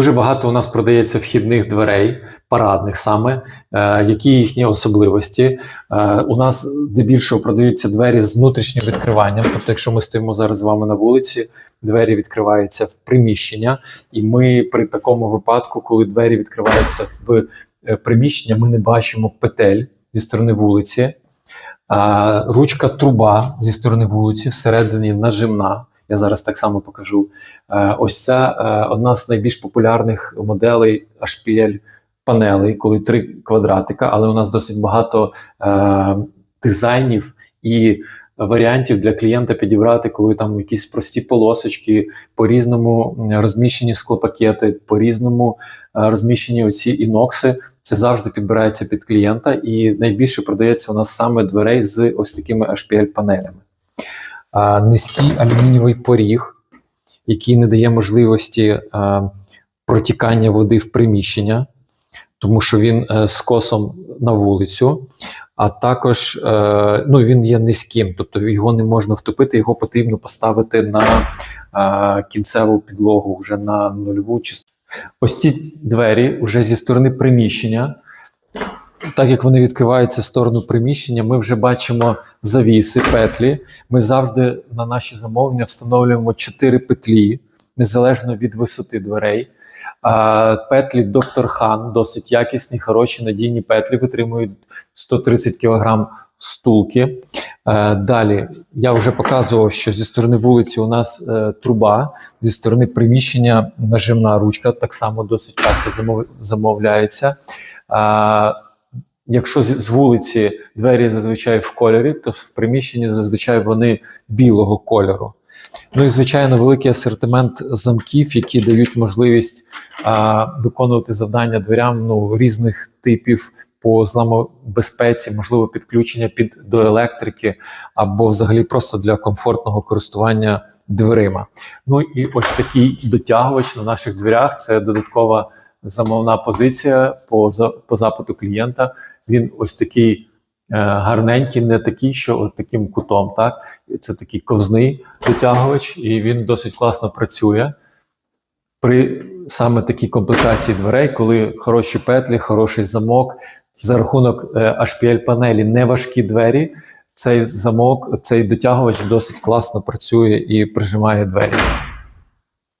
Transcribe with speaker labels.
Speaker 1: Дуже багато у нас продається вхідних дверей, парадних саме, е, які їхні особливості. Е, у нас здебільшого продаються двері з внутрішнім відкриванням. Тобто, якщо ми стоїмо зараз з вами на вулиці, двері відкриваються в приміщення, і ми при такому випадку, коли двері відкриваються в е, приміщення, ми не бачимо петель зі сторони вулиці. Ручка труба зі сторони вулиці, всередині нажимна. Я зараз так само покажу. Е, Ось це е, одна з найбільш популярних моделей HPL панелей, коли три квадратика, але у нас досить багато е, дизайнів і варіантів для клієнта підібрати, коли там якісь прості полосочки, по-різному м, розміщені склопакети, по-різному е, розміщені оці інокси. Це завжди підбирається під клієнта, і найбільше продається у нас саме дверей з ось такими HPL-панелями. Низький алюмінієвий поріг, який не дає можливості протікання води в приміщення, тому що він е, з косом на вулицю. А також е, ну, він є низьким, тобто його не можна втопити, його потрібно поставити на е, кінцеву підлогу, вже на нульову частину. Ось ці двері вже зі сторони приміщення. Так як вони відкриваються в сторону приміщення, ми вже бачимо завіси, петлі. Ми завжди на наші замовлення встановлюємо 4 петлі, незалежно від висоти дверей. А, петлі Доктор Хан досить якісні, хороші, надійні петлі, витримують 130 кг стулки. Е, далі я вже показував, що зі сторони вулиці у нас е, труба, зі сторони приміщення нажимна ручка, так само досить часто замов, замовляється. Е, Якщо з- вулиці двері зазвичай в кольорі, то в приміщенні зазвичай вони білого кольору. Ну і звичайно, великий асортимент замків, які дають можливість а, виконувати завдання дверям ну, різних типів по зламобезпеці, можливо, підключення під до електрики, або взагалі просто для комфортного користування дверима. Ну і ось такий дотягувач на наших дверях це додаткова замовна позиція по, по запиту клієнта. Він ось такий е, гарненький, не такий, що от таким кутом. Так? Це такий ковзний дотягувач, і він досить класно працює. При саме такій комплектації дверей, коли хороші петлі, хороший замок, за рахунок е, HPL-панелі неважкі двері, цей замок, цей дотягувач досить класно працює і прижимає двері.